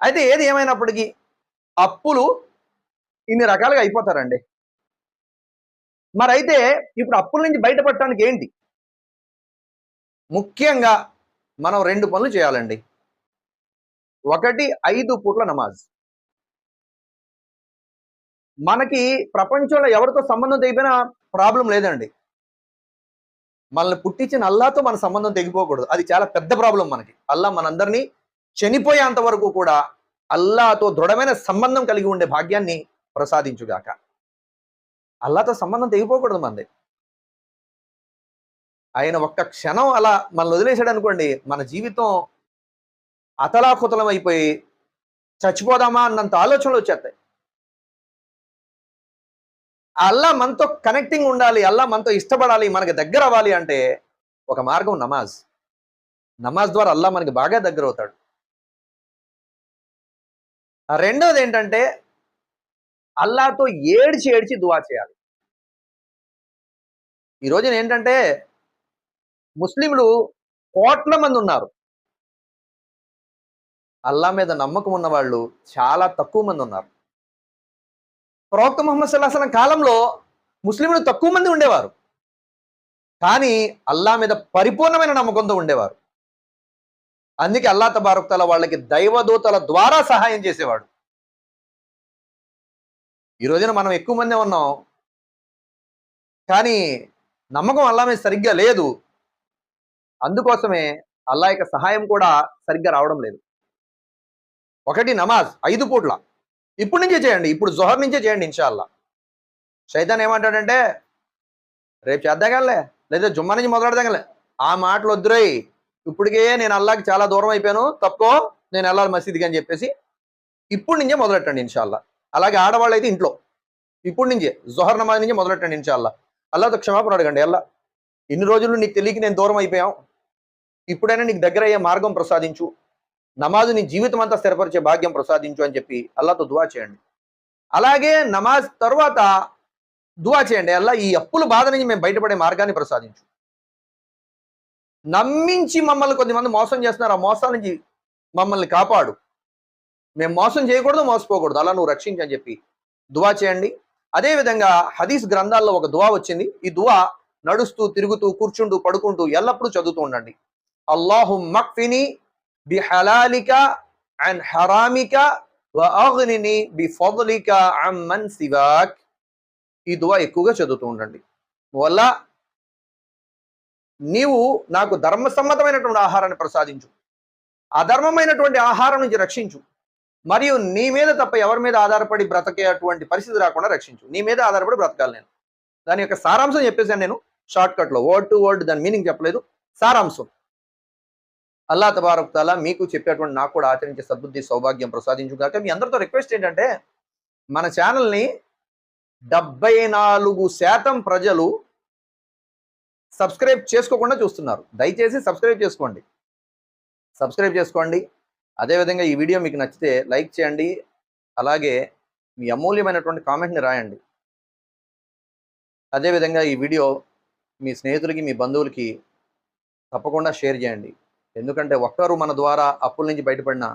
అయితే ఏది ఏమైనప్పటికీ అప్పులు ఇన్ని రకాలుగా అయిపోతారండి. మరి అయితే ఇప్పుడు అప్పుల నుంచి బయటపడటానికి ఏంటి? ముఖ్యంగా మనం రెండు పనులు చేయాలండి. ఒకటి ఐదు పూట్ల నమాజ్. మనకి ప్రపంచంలో ఎవరితో సంబంధం తెగిపోయినా ప్రాబ్లం లేదండి. మనల్ని పుట్టించిన అల్లాతో మన సంబంధం తెగిపోకూడదు. అది చాలా పెద్ద ప్రాబ్లం మనకి. అల్లా మనందరినీ చనిపోయేంత వరకు కూడా అల్లాతో దృఢమైన సంబంధం కలిగి ఉండే భాగ్యాన్ని ప్రసాదించుగాక. అల్లాతో సంబంధం తెగిపోకూడదు మనది ఆయన ఒక్క క్షణం అలా మనల్ని వదిలేశాడు అనుకోండి మన జీవితం అతలాకుతలం అయిపోయి చచ్చిపోదామా అన్నంత ఆలోచనలు వచ్చేస్తాయి. అల్లా మనతో కనెక్టింగ్ ఉండాలి అల్లా మనతో ఇష్టపడాలి మనకి దగ్గర అవ్వాలి అంటే ఒక మార్గం నమాజ్. నమాజ్ ద్వారా అల్లా మనకి బాగా దగ్గర అవుతాడు రెండోది ఏంటంటే అల్లాతో ఏడ్చి ఏడ్చి దువా చేయాలి. ఈ రోజున ఏంటంటే ముస్లింలు కోట్ల మంది ఉన్నారు. అల్లా మీద నమ్మకం ఉన్న వాళ్ళు చాలా తక్కువ మంది ఉన్నారు. ప్రవక్త ముహమ్మద్ సల్లాహం కాలంలో ముస్లింలు తక్కువ మంది ఉండేవారు. కానీ అల్లా మీద పరిపూర్ణమైన నమ్మకంతో ఉండేవారు. అందుకే అల్లా తబారుక్తల వాళ్ళకి దైవదూతల ద్వారా సహాయం చేసేవాడు. ఈ రోజున మనం ఎక్కువ మందే ఉన్నాం. కానీ నమ్మకం అల్లా మీద సరిగ్గా లేదు. అందుకోసమే అల్లా యొక్క సహాయం కూడా సరిగ్గా రావడం లేదు. ఒకటి నమాజ్ ఐదు పూట్ల. ఇప్పుడు నుంచే చేయండి. ఇప్పుడు జొహర్ నుంచే చేయండి ఇన్షాల్లా శైతాన్ ఏమంటాడంటే రేపు చేద్దాగలే లేదా జుమ్మా నుంచి మొదలెడదాగలే ఆ మాటలు వద్దురై ఇప్పటికే నేను అల్లాకి చాలా దూరం అయిపోయాను. తప్పుకో నేను వెళ్ళాలి మసీద్కి అని చెప్పేసి ఇప్పుడు నుంచే మొదలెట్టండి ఇన్షాల్లా. అలాగే ఆడవాళ్ళు అయితే ఇంట్లో. ఇప్పుడు నుంచే జొహర్ నమాజ్ నుంచి మొదలెట్టండి ఇన్షాల్లా. అల్లాతో క్షమాపణ అడగండి అల్లా. ఇన్ని రోజులు నీకు తెలియక నేను దూరం అయిపోయాం. ఇప్పుడైనా నీకు దగ్గర అయ్యే మార్గం ప్రసాదించు. నమాజు నీ జీవితం అంతా స్థిరపరిచే భాగ్యం ప్రసాదించు అని చెప్పి అల్లాతో దువా చేయండి. అలాగే నమాజ్ తర్వాత దువా చేయండి అల్లా. ఈ అప్పుల బాధ నుంచి మేము బయటపడే మార్గాన్ని ప్రసాదించు. నమ్మించి మమ్మల్ని కొద్దిమంది మోసం చేస్తున్నారు. ఆ మోసాల నుంచి మమ్మల్ని కాపాడు. మేము మోసం చేయకూడదు మోసపోకూడదు. అలా నువ్వు రక్షించని అని చెప్పి దువా చేయండి. అదేవిధంగా హదీస్ గ్రంథాల్లో ఒక దువా వచ్చింది. ఈ దువా నడుస్తూ తిరుగుతూ కూర్చుంటూ పడుకుంటూ ఎల్లప్పుడూ చదువుతూ ఉండండి. అల్లాహు మక్ఫిని బి హలాలిక అండ్ హరామిక వఅగ్నిని బి ఫضలిక అమ్మన్ సివాక్. ఈ దువా ఎక్కువగా చదువుతూ ఉండండి. వల్ల నీవు నాకు ధర్మసమ్మతమైనటువంటి ఆహారాన్ని ప్రసాదించు. అధర్మమైనటువంటి ఆహారం నుంచి రక్షించు. మరియు నీ మీద తప్ప ఎవరి మీద ఆధారపడి బ్రతకే అటువంటి పరిస్థితి రాకుండా రక్షించు. నీ మీద ఆధారపడి బ్రతకాలి నేను. దాని యొక్క సారాంశం చెప్పేసాను నేను. షార్ట్ కట్లో. వర్డ్ టు వర్డ్ దాని మీనింగ్ చెప్పలేదు. సారాంశం. అల్లా తబారక్తాలా మీకు చెప్పేటువంటి నాకు కూడా ఆచరించే సద్బుద్ధి సౌభాగ్యం ప్రసాదించు కాక మీ అందరితో రిక్వెస్ట్ ఏంటంటే మన ఛానల్ని డెబ్బై నాలుగు శాతం ప్రజలు సబ్స్క్రైబ్ చేసుకోకుండా చూస్తున్నారు. దయచేసి సబ్స్క్రైబ్ చేసుకోండి. సబ్స్క్రైబ్ చేసుకోండి. అదేవిధంగా ఈ వీడియో మీకు నచ్చితే లైక్ చేయండి. అలాగే మీ అమూల్యమైనటువంటి కామెంట్ని రాయండి. అదేవిధంగా ఈ వీడియో మీ స్నేహితులకి మీ బంధువులకి తప్పకుండా షేర్ చేయండి. ఎందుకంటే ఒక్కరు మన ద్వారా అప్పుల నుంచి బయటపడిన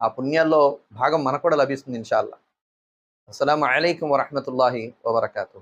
ఆ పుణ్యాల్లో భాగం మనకు కూడా లభిస్తుంది ఇన్షాల్లా. అస్సలం అయికం వరహమతుల్లాహి వబర్కాతు